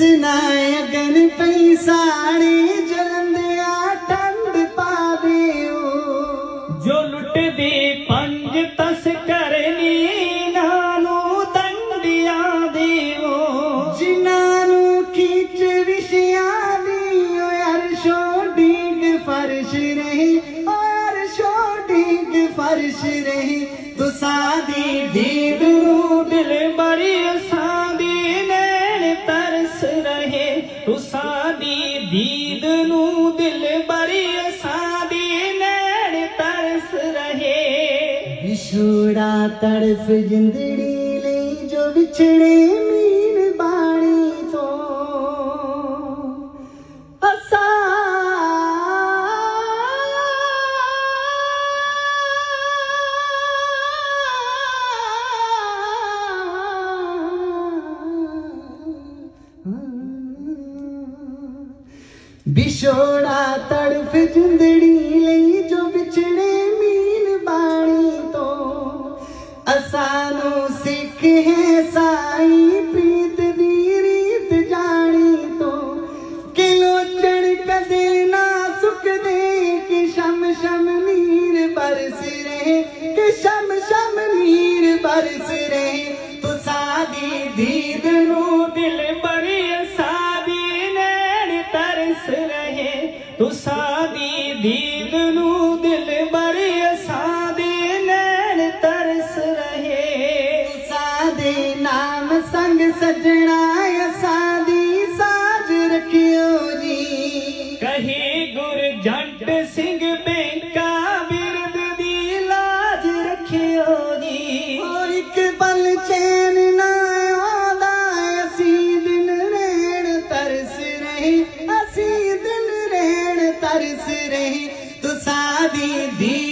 ਦਿਸਣਾ ਅਗਨ ਪਈ ਸਾੜੀ ਜਲੰਦਿਆ ਠੰਡ ਪਾਵੇ ਓ। ਜੋ ਲੁੱਟਦੇ ਪੰਜ ਤਸਕਰ ਨੀਨਾ ਨੂੰ ਦੰਡਿਆਂ ਦੇਵੋ। ਜਿਨ੍ਹਾਂ ਨੂੰ ਖੀਚ ਵਿਸ਼ਿਆਂ ਦੀ ਓ ਅਰਸ਼ੋਂ ਡੀਗ ਫਰਸ਼ ਰਹੀ ਓ ਅਰਸ਼ੋਂ ਡੀਗ ਫਰਸ਼ ਰਹੀ। ਤੁਸਾਂ ਦੀ ਰਹੇ ਦੀ ਦੀਦ ਨੂੰ ਦਿਲ ਬੜੀ ਸਾਦੀ ਨੈਣ ਤਰਸ ਰਹੇ। ਵਿਛੋੜਾ ਤੜਫ ਜਿੰਦੜੀ ਲਈ ਜੋ ਵਿਛੜੇ ਵਿਛੋੜਾ ਤੜਫ ਜੁੰਦੜੀ ਲਈ ਜੋ ਵਿਛੜੇ ਮੀਨ ਬਾਣੀ ਤੋਂ। ਅਸਾਂ ਨੂੰ ਸਿੱਖ ਹੈ ਸਾਈ ਪ੍ਰੀਤ ਦੀ ਰੀਤ ਜਾਣੀ ਤੋਂ। ਕਿ ਲੋਚਣ ਕਦੇ ਨਾ ਸੁੱਕਦੇ ਕਿ ਸ਼ਮ ਸ਼ਮ ਨੀਰ ਬਰਸ ਰਹੇ, ਕਿ ਸ਼ਮ ਸ਼ਮ ਨੀਰ ਬਰਸ ਰਹੇ। ਤੁਸਾਂ ਦੀ ਦੀਦ ਨੂੰ ਹੱਸ ਰਹੇ ਤੂੰ ਸਾਦੀ ਦੀਨ ਨੂੰ ਦਿਲ ਬੜੇ ਸਾਦੇ ਨੈਣ ਤਰਸ ਰਹੇ ਤੂੰ ਸਾਦੇ ਨਾਮ ਸੰਗ ਸਜਣਾ ਸਾਦੀ ਸਾਜ ਰੱਖਿਓ ਜੀ। ਕਹੀ ਗੁਰ ਜੰਟ ਸਿੰਘ ਬੈਂਕਾ ਬਿਰਦ ਦੀ ਲਾਜ ਰੱਖਿਓ ਜੀ। ਹੋ ਇੱਕ ਪਲ ਚੈਨ ਨਾ ਆਉਂਦਾ ਅਸੀਂ ਦਿਨ ਰਹਿਣ ਤਰਸ ਰਹੇ দিয়ে